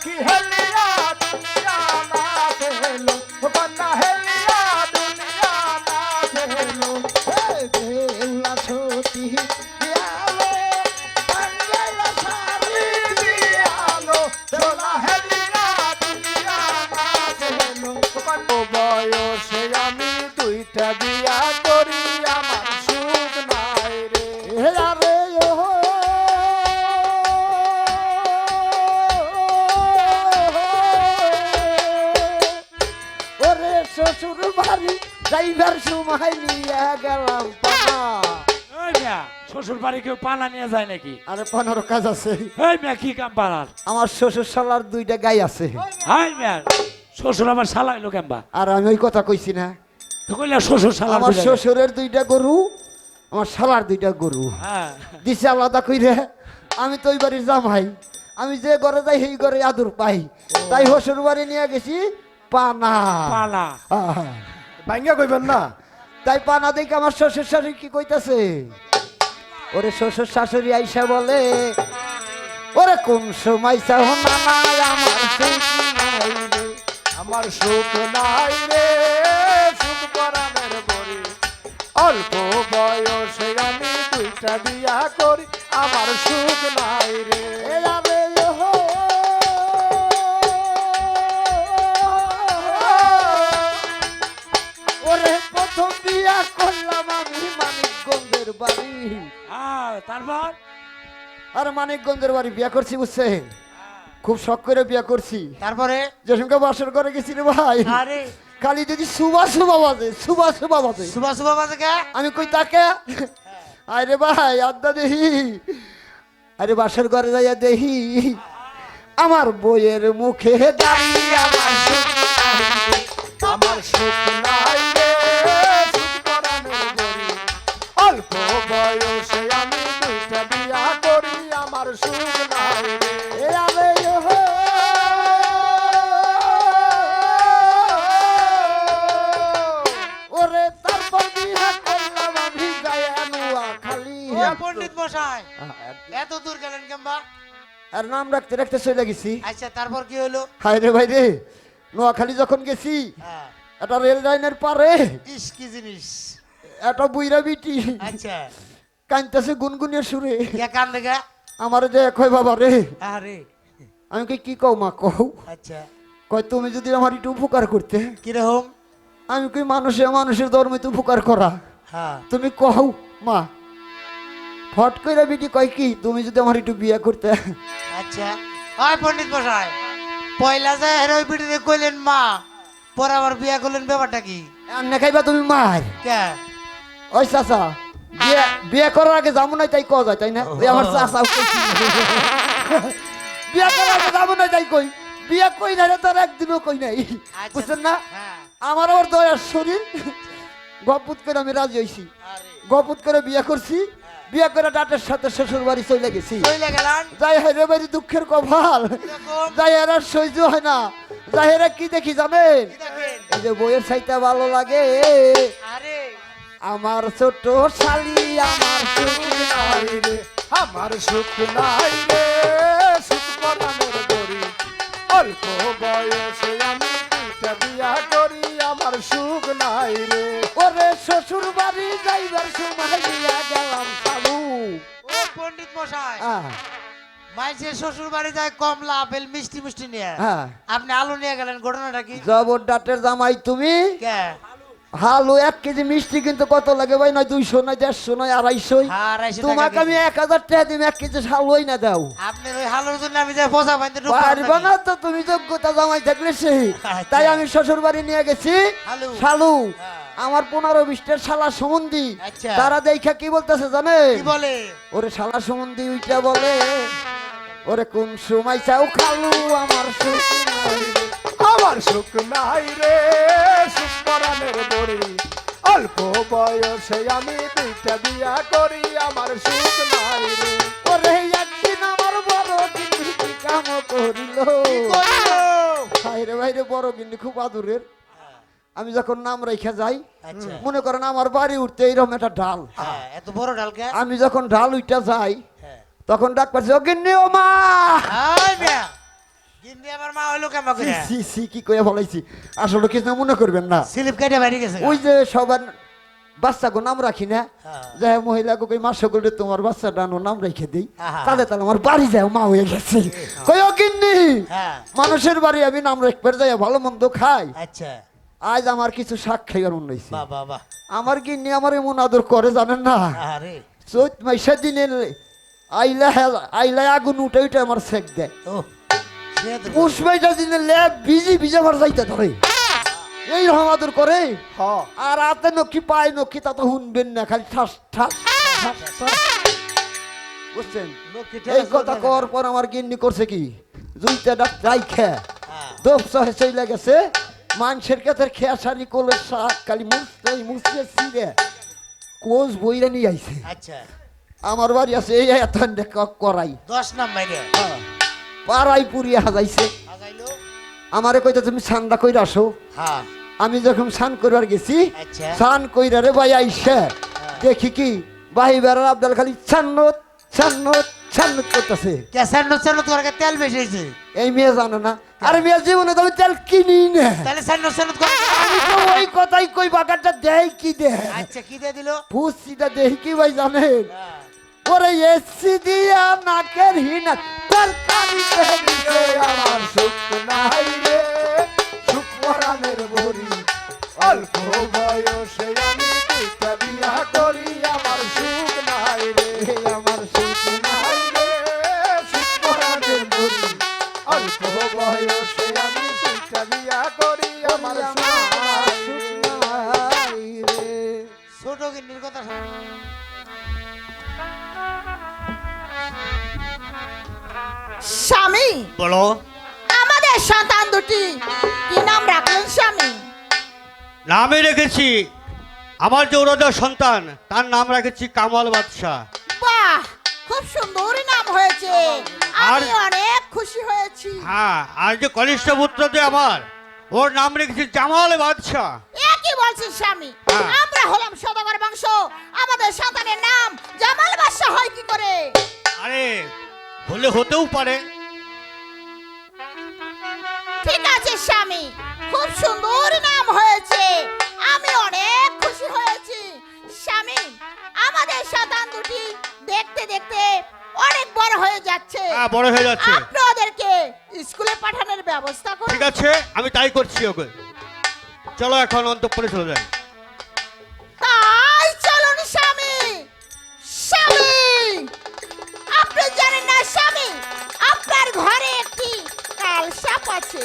সখী হেলিয়া গেলাম পানা এই মিয়া শ্বশুর বাড়ি কেউ পালা নিয়ে যায় নাকি? আরে পনেরো কাজ আছে। এই মিয়া কি কাম পালার? আমার শ্বশুর শালার দুইটা গাই আছে। হাই মিয়া শ্বশুর আমার শালা হইল কেমবা? আর আমি ওই কথা কইছি না। তো কইলে শ্বশুর শালা আমার শ্বশুরের দুইটা গরু আমার শালার দুইটা গরু। হ্যাঁ। দিছে আলাদা কইরে আমি তো ওই বাড়ির জামাই। আমি যে ঘরে যাই সেই ঘরে আদর পাই। তাই হসুর বাড়ি নিয়ে গেছি পানা আহ, ভাঙ্গা কইবেন না? তাই পানা দেখে আমার শ্বশুর শাশুড়ি কি কইতাছে ওরে শ্বশুর শাশুড়ি আইসা বলে, ওরে কোন সময় চাহ আমার সুখ নাই রে। সুখ নাই রে বড়ি অল্প বয়সে আমি দুইটা বিয়া করি, আমার সুখ নাই রে প্রথম বিয়া করলাম আমি মানিকগঞ্জের বাড়ি। হ্যাঁ তারপর? আর মানিকগঞ্জের বাড়ি বিয়া করছি বুঝছেন? খুব শখ করে বিয়া করছি। তারপরে? যে সঙ্গে বাসর করে গেছি রে ভাই। আরে। খালি যদি সুবা সুবা বাজে সুবা সুবা বাজে। সুবা সুবা বাজে কে? আমি কই তাকে? আরে ভাই আড্ডা দেহি। আরে বাসর ঘরে যাইয়া দেহি। আমার বইয়ের মুখে দাঁড়িয়ে আমার। আমার সুখ এত দূর গেলেন কেমবা আর নাম রাখতে রাখতে চলে গেছি। আচ্ছা তারপর কি হলো? হায় রে ভাই রে নোয়াখালী যখন গেছি হ্যাঁ, একটা রেল লাইনের পারে। ইস কি জিনিস। একটা বুইরা বিটি। আচ্ছা। কানতেছে গুনগুনের সুরে। কে কান দেখা আমার যে কয় বাবা রে। আরে আমি কই কি কও মা কও? আচ্ছা। কয় তুমি যদি আমার একটু উপকার করতে। কীরকম আমি কি মানুষে মানুষের ধর্মে তো উপকার করা। হ্যাঁ। তুমি কও মা। ফট কইরা বিটি কয় কি তুমি যদি আমার একটু বিয়া করতে। আচ্ছা ওই পণ্ডিত মশাই। পয়লা যায় হেরোই পিটিতে কইলেন মা পরে আবার বিয়া করলেন ব্যাপারটা কি? রান্না খাইবা তুমি মার। কে? ওই চাচা বিয়ে বিয়ে করার আগে যাব না তাই কওয়া যায় তাই না? ওই আমার চাচা বিয়ে করার আগে যাব না তাই কই। বিয়ে কই না রে তার একদিনও কই নাই। আচ্ছা। বুঝছেন না? হ্যাঁ। আমার আবার দয়ার শরীর। গপুত করে আমি রাজি হইছি। গপুত করে বিয়ে করছি। বিয়ে করে ডাটের সাথে শ্বশুর বাড়ি চলে গেছি। যাই হেরে বাড়ি দুঃখের কপাল। যাই এরা সহ্য হয় না। যাই এরা কি দেখি জানেন? এই যে বইয়ের সাইতে ভালো লাগে। আমার ছোট শালি আমার সুখ নাই রে। আমার সুখ নাই রে। সুখ অল্প বয়সে আমি দুইটা বিয়া করি আমার সুখ নাই রে। ওরে শ্বশুর বাড়ি যাইবার সময় গেলাম। ও পণ্ডিত মশাই। হ্যাঁ মাইসের শ্বশুর বাড়ি যায় কমলা আপেল মিষ্টি মিষ্টি নিয়ে। আপনি আলু নিয়ে গেলেন ঘটনাটা কি? জবর ডাটের জামাই তুমি? কে? হালু এক কেজি মিষ্টি কিন্তু কত লাগে ভাই? নয় দুইশো নয় দেড়শো নয় আড়াইশো তোমাকে আমি এক হাজার টাকা দিম এক কেজি হালুই না দাও। আপনার ওই হালুর জন্য আমি যাই পোষা পাইতে পারবে না তো তুমি যোগ্যতা জামাই থাকলে সেই আচ্ছা। তাই আমি শ্বশুর বাড়ি নিয়ে গেছি হালু। আমার পনেরো বিশটার শালা সম্বন্ধী আচ্ছা। তারা দেখা কি বলতেছে জানে? বলে? ওরে শালা সম্বন্ধী উইটা বলে ওরে কোন সময় চাও খালু আমার সুখ আমার সুখ নাই রে সুখ পরাণের বড়ি। অল্প বয়সে আমি দুইটা বিয়া করি আমার সুখ নাই রে। ওরে একদিন আমার বড় কিন্তু কাম করিল? ভাইরে ভাইরে বড় কিন্তু খুব আদুরের। আমি যখন নাম রেখে যাই আচ্ছা। মনে করেন আমার বাড়ি উঠতে এইরকম একটা ডাল। হ্যাঁ এত বড় ডালকে আমি যখন ডাল উইটা যাই হ্যাঁ। তখন ডাক পাচ্ছি অগিন্নি ও মা! কি বলাইছি? আসলে কিছু মনে করবেন না। স্লিপ কেটে বাইরে গেছে ওই যে সবার বাচ্চাকে নাম রাখি না হ্যাঁ। যে কই তোমার বাচ্চাটা নাম রেখে দিই। তাহলে তাহলে আমার বাড়ি যায় মা হয়ে গেছে। কই অগিন্নি মানুষের বাড়ি আমি নাম রাখবার যাই ভালো মন্দ খাই। আচ্ছা। আজ আমার কিছু শাক খাইবার মন হয়েছে বাহ আমার গিন্নি আমার এমন আদর করে জানেন না? চৈত মাইশা দিনে আইলা আইলা আগুন উঠে উঠে আমার সেক দেয়। ল্যাব বিজি বিজে আমার যাইতে ধরে। এই রকম আদর করে। আর নক্ষি পায় নক্ষি তা তো শুনবেন না খালি ঠাস ঠাস। বুঝছেন? এই কথা কর পর আমার গিন্নি করছে কি? দুইটা ডাক যাই খে। হ্যাঁ। দোপ সহে চলে গেছে। মানুষের কাছে শাড়ি কোলে শাক খালি মুছতে মুছতে ছিঁড়ে কোচ বইরা নিয়ে আইছে। আচ্ছা। আমার বাড়ি আছে এই এত করাই। দশ নাম্বারে হ্যাঁ। পাড়াই পুড়িয়ে হাজাইছে। আমারে কইতে তুমি সান্ডা কইরা আসো। হ্যাঁ। আমি যখন স্নান করবার গেছি আচ্ছা। স্নান কইরা রে ভাই আইসে। দেখি কি ভাই বেড়ার আবদাল খালি ছান্নত করতেছে। তেল বেশি হয়েছে? এই মেয়ে জানে না। আরে মেয়ে জীবনে তো আমি তেল কিনি না। তাহলে সার নোসার করে আমি তো ওই কথাই কই বাগানটা দেয় কি দে আচ্ছা কি দিয়ে দিল? ফুসিটা দেই কি ভাই জানেন? হ্যাঁ। ওরে এসি দিয়া নাকের হিনা তার কানি রে আমার সুখ নাই রে। সুখ পরাণের বড়ি অল্প বয়সে আমি আমার। ছোট গিন্নির কথা স্বামী। বলো। আমাদের সন্তান দুটি। কি নাম রাখলেন স্বামী? নামে রেখেছি। আমার যে ওরদ সন্তান তার নাম রেখেছি কামাল বাদশাহ। বাহ খুব সুন্দর নাম হয়েছে। আমি অনেক খুশি হয়েছি। হ্যাঁ আর যে কনিষ্ঠ পুত্র যে আমার ওর নাম রেখেছি জামাল বাদশাহ। কি বলছিস স্বামী। হ্যাঁ। আমরা হলাম সদাগর বংশ। আমাদের সন্তানের নাম জামাল বাদশাহ হয় কি করে? আরে হলে হতেও পারে। ঠিক আছে স্বামী খুব সুন্দর নাম হয়েছে। আমি অনেক খুশি হয়েছি। স্বামী আমাদের সন্তান দুটি দেখতে দেখতে অনেক বড় হয়ে যাচ্ছে। হ্যাঁ বড় হয়ে যাচ্ছে। আপনি ওদেরকে স্কুলে পাঠানোর ব্যবস্থা করুন। ঠিক আছে আমি তাই করছি ওকে। চলো এখন অন্তঃপুরে চলে যাই। তাই চলুন স্বামী। স্বামী আপনি জানেন না স্বামী আপনার ঘরে একটি কালসাপ আছে।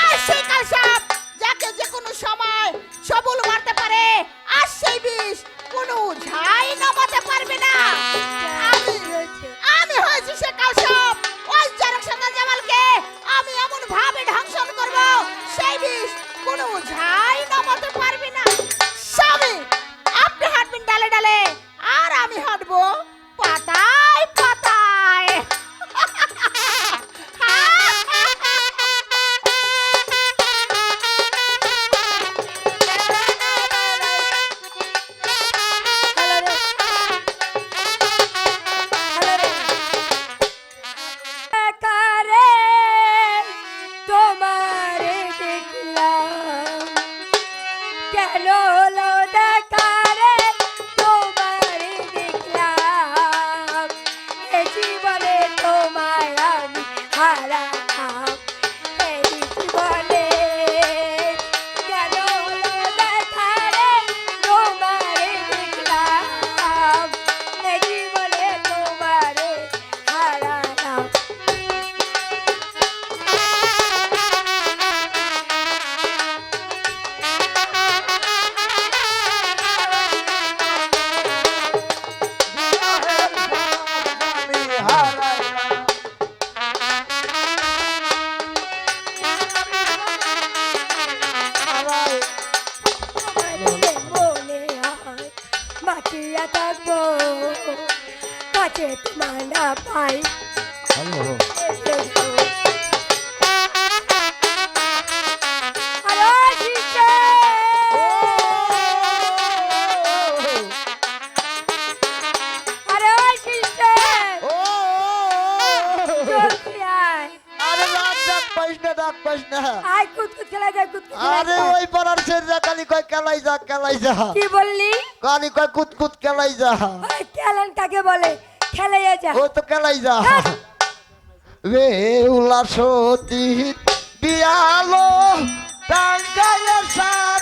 আর সেই কালসাপ যাকে যে কোনো সময় সবল মারতে পারে আর সেই বিষ কোনো ঝাই নামাতে পারবে না। খেলা আরে যায়। ওই পাড়ার ছেলেরা কালি কয় কেলাই যা কেলাই যা। কি বললি? কালি কয় কুত কুত কেলাই যা। খেলেন কাকে বলে ও তো কেলাই যা রে উলা সতী দিয়ালো টাঙ্গাইলে সারি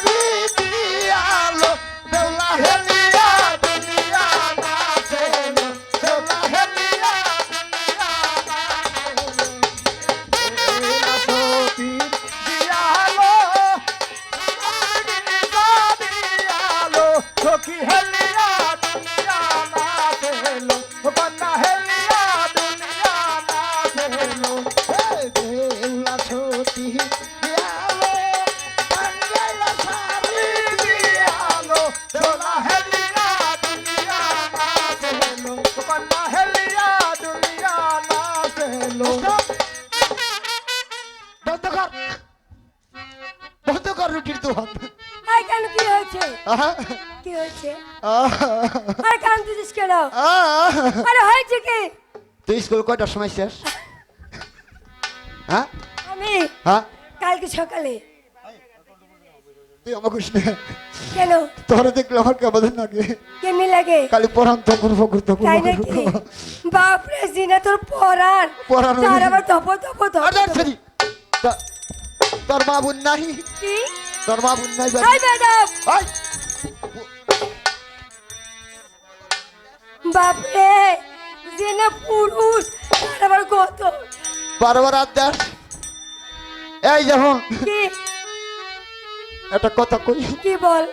কন্যা হেলিয়া দুনিয়া নাচেলো। বন্ধ কর। বন্ধ কর রুটির দোকান আয় কেন কি হয়েছে? কি হয়েছে? আরে কান দিস কেন। আরে হয়েছে কি? তুই স্কুল কয়টার সময় শেষ? হ্যাঁ আমি হ্যাঁ? কালকে সকালে। তুই আমাকে কইস না কেন? তোরা দেখলে আমার কেমন লাগে। কেমনি লাগে? খালি তখন ফকুর তখন নাকি? বাপরে সিনা তোর পরান তার হইছে। আবার। তোর নাই? কি? তোর নাই ম্যাডাম! আই বাপরে সিনা পুরুষ তার আবার কত? বারবার এই যখন কি? একটা কথা কই? কি বল?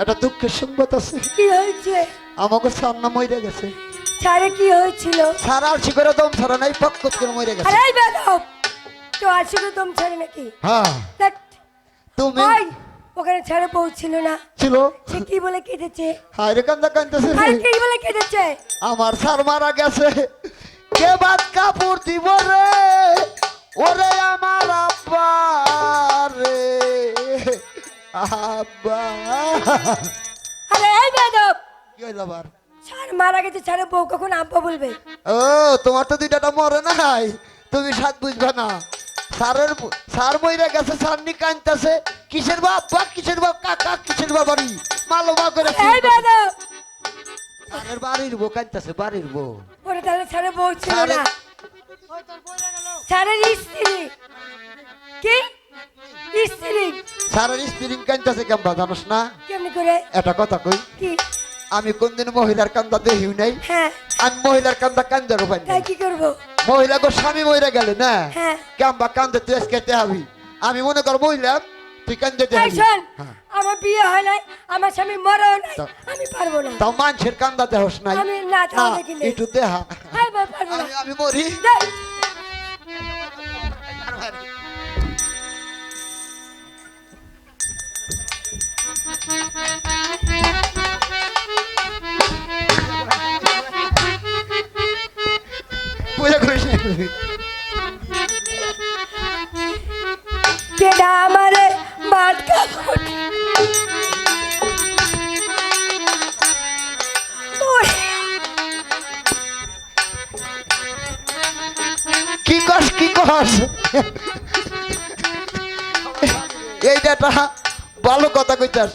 একটা দুঃখের সংবাদ আছে। কি হয়েছে? আমাকে সান্না মরে গেছে। ছাড়ে কি হয়েছিল? সারা আলসি করে দম ছাড়া নাই পক্কত করে মরে গেছে। আরে ম্যাডাম তো আসলে দম ছাড়ে নাকি? হ্যাঁ। তুমি? ওই, ওখানে ছাড়ে পৌঁছিল না। ছিল? সে কি বলে কেটেছে হায় রে কান্দা কান্দতেছে আর কি বলে কেটেছে আমার সার মারা গেছে। কে বাদ কাপড় দিব রে? ওরে আমার আব্বা রে। আব্বা আরে এই ম্যাডাম কি হইল আবার? ছাড় মারা গেছে ছাড়ে বউ কখন আব্বা বলবে? ও তোমার তো দুইটাটা মরে নাই। তুমি সাত বুঝবে না। সারের সার মইরা গেছে সার নি কানতেছে কিসের বাপ বাপ কিসের বাপ কাকা কিসের বাপ বাড়ি? মালবা করে এই ম্যাডাম সারের বাড়ির বউ কানতেছে বাড়ির বউ। ওরে তাহলে ছাড়ে বউ ছিল না। ছাড়ের স্ত্রী। কি? স্ত্রী সারের স্প্রিং কানতেছে কেমবা জানোস না? কেমনি করে? এটা কথা কই? কি? আমি কোনদিন মহিলার কান্দা দেখিও নাই। হ্যাঁ। আমি মহিলার কান্দা কান্দার উপায় নাই। কি করব? মহিলা গো স্বামী মহিলা গেলে না? হ্যাঁ। কাম্বা কান্দে তুই আজকে হবি আমি মনে কর মহিলা তুই কান্দে হ্যাঁ। আমার বিয়ে হয় নাই আমার স্বামী মরেও নাই আমি পারব না। তাও মানুষের কান্দা দেহস নাই। আমি না তাও দেখি নাই। একটু দেহা। আমি মরি। কি কস কি কস? এইটা ভালো কথা কইতাস।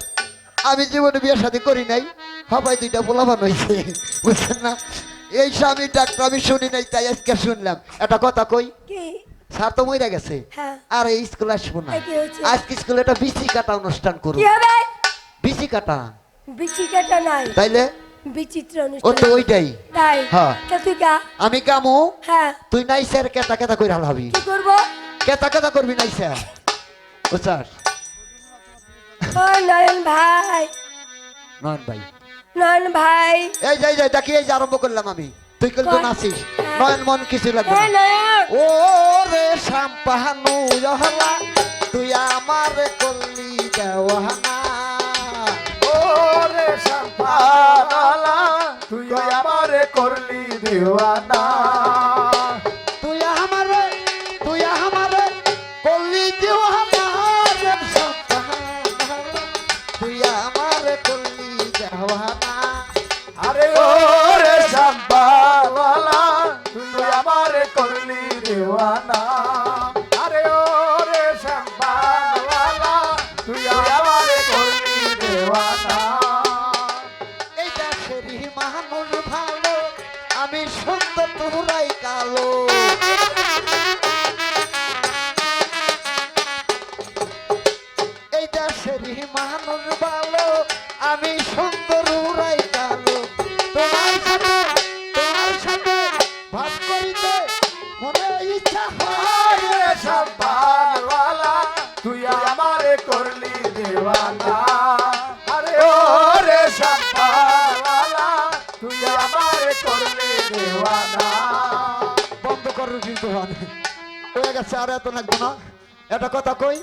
আমি জীবনে বিয়ে শাদী করি নাই, সবাই দুইটা পোলাবান হয়েছে বুঝছেন না? এই স্বামী ডাক্তার আমি শুনি নাই তাই আজকে শুনলাম। একটা কথা কই? স্যার তো মইরা গেছে। হ্যাঁ। আর এই স্কুলে আসব না? আজকে স্কুলে একটা বিচি কাটা অনুষ্ঠান করব হবে? বিচি কাটা। বিচি কাটা নাই। তাইলে? বিচিত্র ও তো ওইটাই। তাই? হ্যাঁ। তুই গা। আমি কামু হ্যাঁ। তুই নাই স্যার কেতা কেতা করে হালাবি। কি করব? কেতা কেতা করবি নাই স্যার। ও নয়ন ভাই। নয়ন ভাই। নয়ন ভাই। এই যাই যাই দেখি এই যে আরম্ভ করলাম আমি। তুই কিন্তু। নাচিস। নয়ন মন কিছু লাগবে ও রে সাম্পাহানু জহলা তুই আমার কল্লি দেওয়ানা। ও রে সম্পালা তুই আমারে করলি দিওয়ানা। দিওয়ানা হন হয়ে গেছে আর এত লাগবে না। এটা কথা কই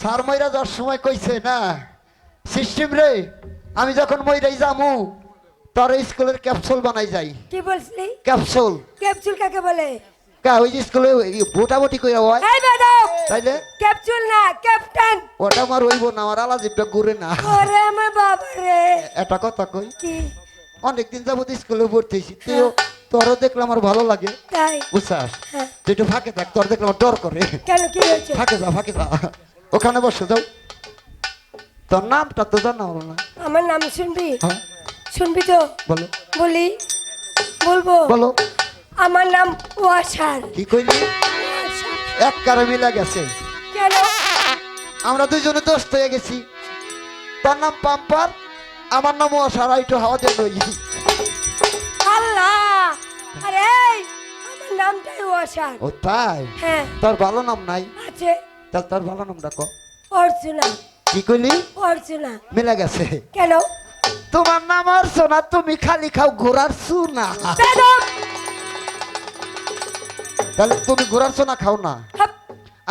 সার ময়রা যাওয়ার সময় কইছে না সিস্টেম রে আমি যখন ময়রাই যামু তোর স্কুলের ক্যাপসুল বানাই যাই। কি বলছিলি? ক্যাপসুল ক্যাপসুল কাকে বলে? কা ওই যে স্কুলে ভোটাভুটি কইরা হয়। এই বেদক তাইলে? ক্যাপসুল না ক্যাপ্টেন ওটা আমার হইব না আমার আলাজিবটা ঘুরে না। ওরে আমার বাবা রে এটা কথা কই কি? অনেকদিন যাবত স্কুলে ভর্তি তুইও তোরও দেখলে আমার ভালো লাগে। তাই? বুঝছাস? হ্যাঁ। তুই একটু ফাঁকে থাক তোর দেখলে আমার ডর করে। কেন কি হয়েছে? ফাঁকে যা ফাঁকে যা। ওখানে বসে যাও। তোর নামটা তো জানা হলো না। আমার নাম শুনবি? হ্যাঁ। শুনবি তো? বলো। বলি বলব? বলো। আমার নাম ওয়াসার। কি কইলি? এক কারে মিলা গেছে। কেন? আমরা দুজনে দোস্ত হয়ে গেছি। তোর নাম পাম্পার আমার নাম অসারা একটু হাওয়া দিয়ে নামটাই ও তাই? হ্যাঁ। তোর ভালো নাম নাই? আছে। তাহলে তোর ভালো নামটা ক অর্চনা। কি কইলি? অর্চনা। মিলা গেছে। কেন? তোমার নাম আর সোনা তুমি খালি খাও ঘোরার সুনা তাহলে তুমি সোনা খাও না?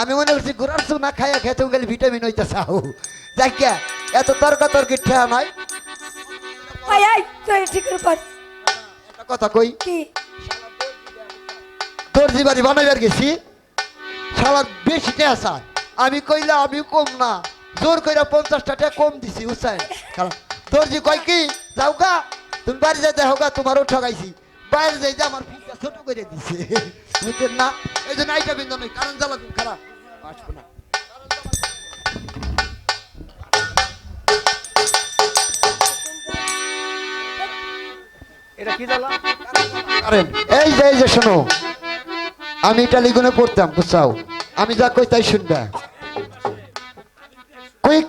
আমি মনে করছি ঘোরার সোনা খাইয়া খেতে গেলে ভিটামিন হইতে চাও। যাইয়া এত তর্ক তর্কি ঠেয়া নয়। কথা কই? কি? দর্জি বাড়ি বানাইবার গেছি সারা বেশি চায়। আমি কইলা আমি কম না। জোর কইরা পঞ্চাশটা টাকা কম দিছি উৎসাহ দর্জি কয় কি যাও গা তুমি বাড়ি যাই দেখো গা তোমারও ঠগাইছি। বাইরে যাই যে আমার ফিটা ছোট করে দিছে। বুঝছেন না এই জন্য আইটা বিন্দু নেই কারণ জ্বালা তুমি খারাপ আসব না। এটা কি জ্বালা? এই যে এই যে শোনো। আমি ইটালি গুনে পড়তাম বুঝছাও? আমি যা কই তাই শুনবা। Quick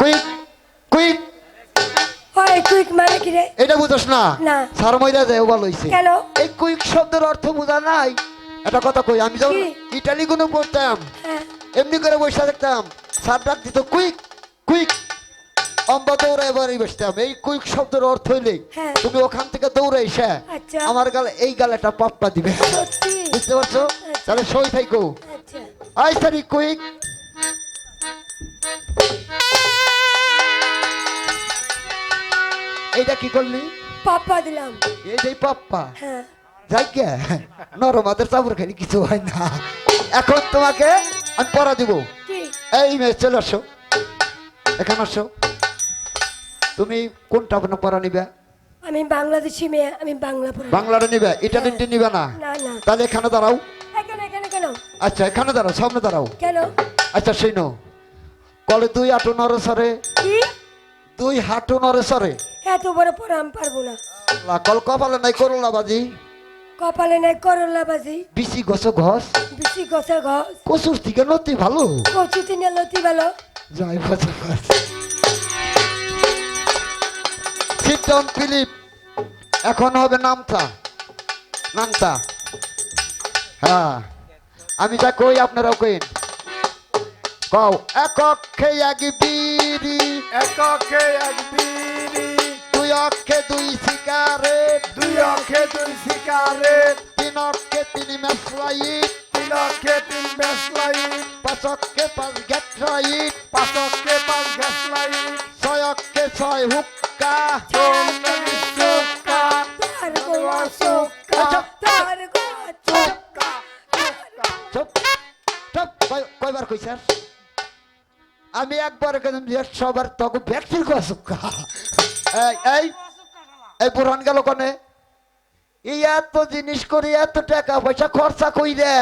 quick quick. হয় কুইক মানে কি রে? এটা বুঝোস না? না। সার ময়দা দেয় ভালো হইছে। কেন? এই কুইক শব্দের অর্থ বোঝা নাই। এটা কথা কই আমি যখন কি? ইটালি গুনে পড়তাম হ্যাঁ। এমনি করে বসে দেখতাম স্যার ডাক দিত কুইক কুইক। অম্বা দৌড়ায় বাড়ি বসতাম। এই কুইক শব্দের অর্থ হইলে হ্যাঁ। তুমি ওখান থেকে দৌড়ে এসে আচ্ছা। আমার গালে এই গালে একটা পাপ্পা দিবে। বুঝতে পারছ? তাহলে সই থাইকো। আচ্ছা। আই সারি কুইক। এইটা কি করলি? পাপ্পা দিলাম। এই যে পাপ্পা। হ্যাঁ। যাই গে। নরমাদের চাপড় খালি কিছু হয় না। এখন তোমাকে আমি পড়া দিব। এই মেয়ে চলে আসো। এখানে আসো। তুমি কোনটা আপনার পড়া নিবে? আমি বাংলাদেশি মেয়ে আমি বাংলা পড়ি বাংলাটা নিবে? এটা ইটালিটি নিবে না? তাহলে এখানে দাঁড়াও। এখানে এখানে কেন আচ্ছা এখানে দাঁড়াও সামনে দাঁড়াও। কেন? আচ্ছা সেই নো কলে দুই আটো নর সরে। কি? তুই হাঁটু নরে সরে। এত বড় পরে আমি পারব না। লাকল কপালে নাই করলা বাজি? কপালে নাই করলা বাজি। বিসি গছ ঘস? বিচি গছে ঘস। কচুর থেকে নতি ভালো? কচু তিনে লতি ভালো। যাই বাজা ডাউন ফিলিপ। এখন হবে নামতা। নামতা। হ্যাঁ। আমি যা কই আপনারাও কইন। কও একক খেয়ে এক বিড়ি। এককে এক বিড়ি। দুই অক্ষে দুই সিগারেট। দুই অক্ষে দুই সিগারেট। তিন অক্ষে তিন মেসলাইট তিন অক্ষে তিন বেসলাইট পাঁচ অক্ষে পাঁচ গ্যাট্রাইট পাঁচ অক্ষে পাঁচ গ্যাস লাইট ছয় অক্ষে ছয় হুক্কা কয়বার কই স্যার আমি একবার সবার তখন ব্যক্তির কসুকা এই এই গেল কনে? এই এত জিনিস করে এত টাকা পয়সা খরচা কই রে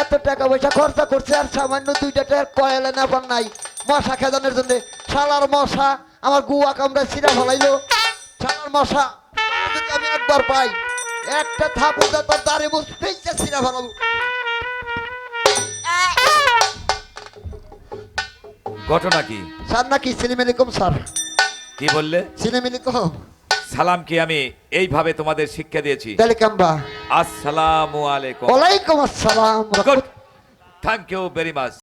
এত টাকা পয়সা খরচা করছে আর সামান্য দুইটা টাকা কয়েলে নেবার নাই মশা খেদানোর জন্য। শালার মশা। আমার গুয়া কামড়া সিরা ফলাইলো। শালার মশা যদি আমি একবার পাই। একটা থাপুর তোর দাঁড়ে পেঁচে সিরা ফেলাবো। ঘটনা কি? স্যার নাকি সিনেম আলাইকুম স্যার? কি বললে? সিনেম আলাইকুম সালাম কি আমি এইভাবে তোমাদের শিক্ষা দিয়েছি? তাহলে কাম্বা আসসালামু আলাইকুম। ওয়ালাইকুম আসসালাম। Thank you very much